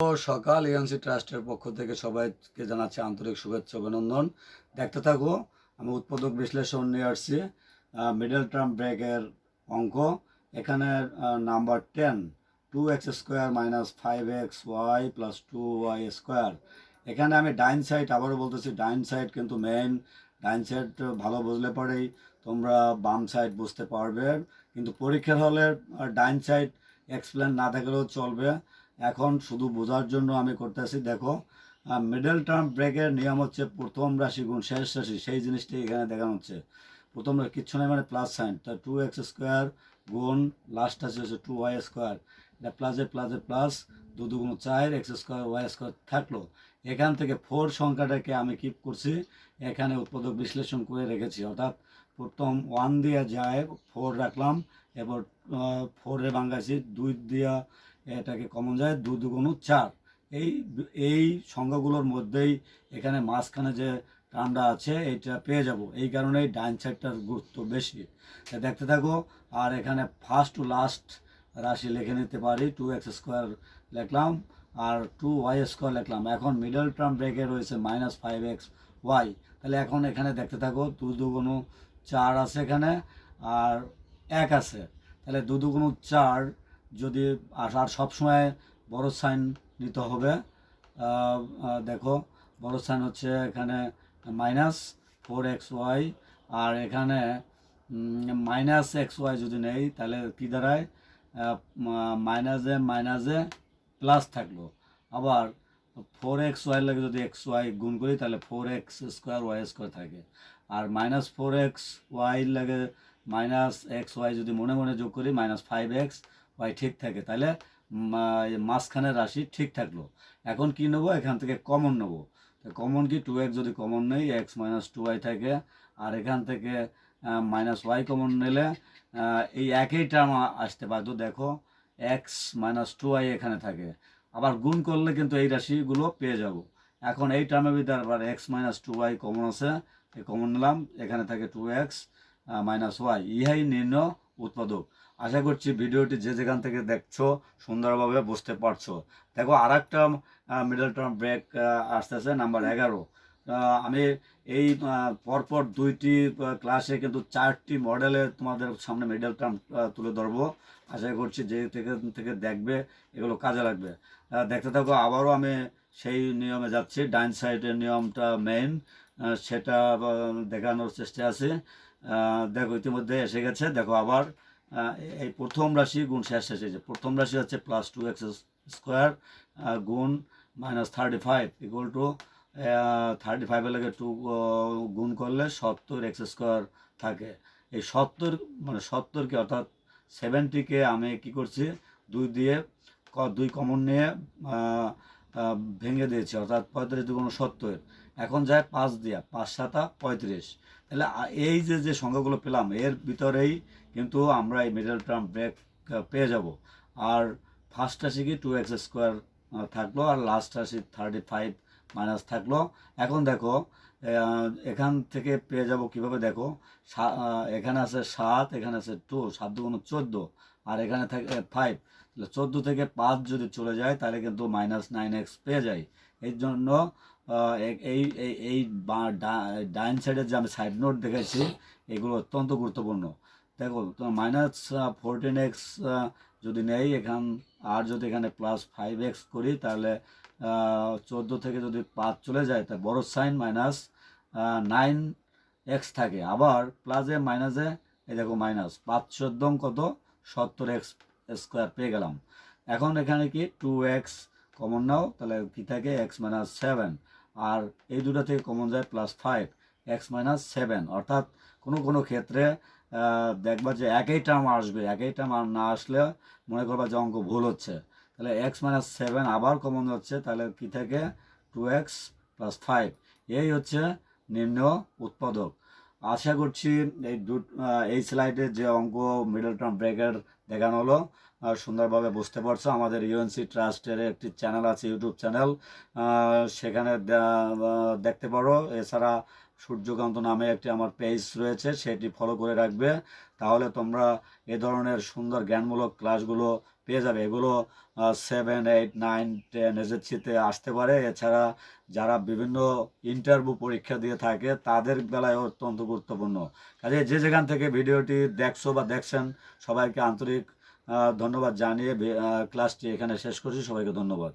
সকাল এএনসি ট্রাস্টের পক্ষ থেকে সবাইকে জানাচ্ছি আন্তরিক শুভেচ্ছা অভিনন্দন। দেখতে থাকো, আমি উৎপাদক বিশ্লেষণ নিয়ে আসছি মিডল টার্ম ব্রেকের অঙ্ক। এখানে number ten two X square minus five X Y plus two Y square এখানে আমি ডাইন সাইড আবারও বলতেছি, ডাইন সাইড কিন্তু মেইন ডাইন সাইড ভালো বুঝলে পরেই তোমরা বাম সাইড বুঝতে পারবে। কিন্তু পরীক্ষার হলে ডাইন সাইড এক্সপ্লেন না থাকলেও চলবে। এখন শুধু বোঝার জন্য আমি করতেছি, দেখো মিডল টার্ম ব্রেকের নিয়ম হচ্ছে প্রথম রাশি গুণ শেষ রাশি, সেই জিনিসটি এখানে দেখানো হচ্ছে। প্রথম কিচ্ছু নেই মানে প্লাস সাইন তা টু এক্স স্কোয়ার গুণ লাস্ট রাশি হচ্ছে টু ওয়াই স্কোয়ার এটা প্লাসে প্লাসে প্লাস দু দুগুণ চার এক্স স্কোয়ার ওয়াই স্কোয়ার থাকল। এখান থেকে ফোর সংখ্যাটাকে আমি কিপ করছি, এখানে উৎপাদক বিশ্লেষণ করে রেখেছি, অর্থাৎ প্রথম ওয়ান দিয়ে যায় ফোর রাখলাম, এবার ফোরে ভাঙ্গাছি দুই দিয়া এটাকে কমন যায় দু দুগুণ চার। এই এই সংখ্যাগুলোর মধ্যেই এখানে মাঝখানে যে টার্মটা আছে এটা পেয়ে যাব। এই কারণেই ডাইন সাইডটার গুরুত্ব বেশি। দেখতে থাকো, আর এখানে ফার্স্ট টু লাস্ট রাশি লিখে নিতে পারি টু এক্স স্কোয়ার লিখলাম, আর টু ওয়াই স্কোয়ার লিখলাম। এখন মিডল টার্ম ব্রেকে রয়েছে মাইনাস ফাইভ এক্স ওয়াই তাহলে এখন এখানে দেখতে থাকো, দু দুগুণ চার আছে এখানে, আর এক আছে। তাহলে দু দুগুণ চার যদি আর সবসময় বড় সাইন নিতে হবে দেখো, বড় সাইন হচ্ছে এখানে মাইনাস ফোর এক্স ওয়াই, আর এখানে মাইনাস এক্স ওয়াই যদি নেই, তাহলে কী দাঁড়ায়? মাইনাসে মাইনাসে প্লাস থাকল। আবার ফোর এক্স ওয়াই লাগে যদি এক্স ওয়াই গুণ করি, তাহলে four x square y square থাকে। আর মাইনাস ফোর এক্স ওয়াই লাগে মাইনাস এক্স ওয়াই যদি মনে মনে যোগ করি, মাইনাস ফাইভ এক্স ওয়াই ঠিক থাকে। তাহলে মা- মাঝখানের রাশি ঠিক থাকল। এখন কি নেব? এখান থেকে কমন নেব। কমন কি? টু এক্স যদি কমন নেই এক্স মাইনাস টু ওয়াই থাকে। আর এখান থেকে মাইনাস ওয়াই কমন নিলে এই একই টার্ম আসতে বাধ্য দেখো এক্স মাইনাস টু ওয়াই এখানে থাকে। আবার গুণ করলে কিন্তু এই রাশিগুলো পেয়ে যাব। এখন এই টার্মের ভিতরে আবার x minus two y common আছে। কমন নিলাম। এখানে থাকে টু এক্স মাইনাস ওয়াই ইহাই নির্ণয় উৎপাদক। আশা করছি ভিডিওটি যে যেখান থেকে দেখছ সুন্দরভাবে বুঝতে পারছ। দেখো আর একটা মিডল টার্ম ব্রেক আসতেছে নাম্বার এগারো। আমি এই পরপর দুইটি ক্লাসে কিন্তু চারটি মডেলে তোমাদের সামনে মিডল টার্ম তুলে ধরবো। আশা করছি যে থেকে থেকে দেখবে, এগুলো কাজে লাগবে। দেখতে থাকো, আবারও আমি সেই নিয়মে যাচ্ছি। ডাইন সাইডের নিয়মটা মেইন সেটা দেখানোর চেষ্টা আছে। দেখো, ইতিমধ্যে এসে গেছে। দেখো, আবার এই প্রথম রাশি গুণ শেষ শেষ হয়েছে প্রথম রাশি হচ্ছে প্লাস টু এক্স স্কোয়ার গুণ minus thirty five equal to thirty ফাইভের লাগে টু গুণ করলে সত্তর এক্স স্কোয়ার থাকে। এই সত্তর মানে সত্তরকে অর্থাৎ সেভেন্টিকে আমি কি করছি? দুই দিয়ে দুই কমন নিয়ে ভেঙে দিয়েছি, অর্থাৎ পঁয়ত্রিশ দুগুণ সত্তর। এখন যায় পাঁচ দিয়া, পাঁচ সাতা পঁয়ত্রিশ। তাহলে এই যে যে সংখ্যাগুলো পেলাম, এর ভিতরেই কিন্তু আমরা এই মিডল টার্ম ব্রেক পেয়ে যাব। আর ফার্স্ট রাশি কি টু এক্স স্কোয়ার থাকল, আর লাস্ট রাশি থার্টি ফাইভ মাইনাস থাকল। এখন দেখো এখান থেকে পেয়ে যাব কীভাবে দেখো? এখানে আছে সাত, এখানে আছে টু সাত দুগুণ চোদ্দ, আর এখানে থাকে ফাইভ চোদ্দ থেকে পাঁচ যদি চলে যায়, তাহলে কিন্তু মাইনাস নাইন এক্স পেয়ে যাই। এই জন্য এই এই এই ডাইন সাইডের যে আমি সাইড নোট দেখেছি, এগুলো অত্যন্ত গুরুত্বপূর্ণ। দেখো তোমার মাইনাস ফোরটিন এক্স যদি নেই, এখান, আর যদি এখানে প্লাস ফাইভ এক্স করি, তাহলে চোদ্দ থেকে যদি পাঁচ চলে যায় তা বড় সাইন মাইনাস নাইন এক্স থাকে। আবার প্লাসে মাইনাসে এই দেখো মাইনাস পাঁচ চোদ্দম কত সত্তর এক্স স্কোয়ার পেয়ে গেলাম। এখন এখানে কি টু এক্স কমন নাও, তাহলে কি থাকে? এক্স মাইনাস সেভেন আর এই দুটো থেকে কমন যায় plus five x minus seven অর্থাৎ কোনো কোনো ক্ষেত্রে দেখবা যে একই টার্ম আসবে, একই টার্ম আর না আসলে মনে করবা যে অঙ্ক ভুল হচ্ছে। তাহলে এক্স মাইনাস সেভেন আবার কমন হচ্ছে তাহলে কি থাকে? টু এক্স প্লাস ফাইভ এই হচ্ছে নিম্ন উৎপাদক। আশা করছি এই দু এই স্লাইডে যে অঙ্ক মিডল টার্ম ব্রেকের দেখানো হলো সুন্দরভাবে বুঝতে পারছ। আমাদের ইউএনসি ট্রাস্টের একটি চ্যানেল আছে ইউটিউব চ্যানেল সেখানে দেখতে পারো। এছাড়া সূর্যকান্ত নামে একটি আমার পেজ রয়েছে, সেটি ফলো করে রাখবে। তাহলে তোমরা এ ধরনের সুন্দর জ্ঞানমূলক ক্লাসগুলো পেয়ে যাবে। এগুলো সেভেন এইট নাইন টেন এসএসসিতে আসতে পারে। এছাড়া যারা বিভিন্ন ইন্টারভিউ পরীক্ষা দিয়ে থাকে, তাদের বেলায় অত্যন্ত গুরুত্বপূর্ণ। কাজে যে যেখান থেকে ভিডিওটি দেখছ বা দেখছেন, সবাইকে আন্তরিক ধন্যবাদ জানিয়ে ক্লাসটি এখানে শেষ করছি। সবাইকে ধন্যবাদ।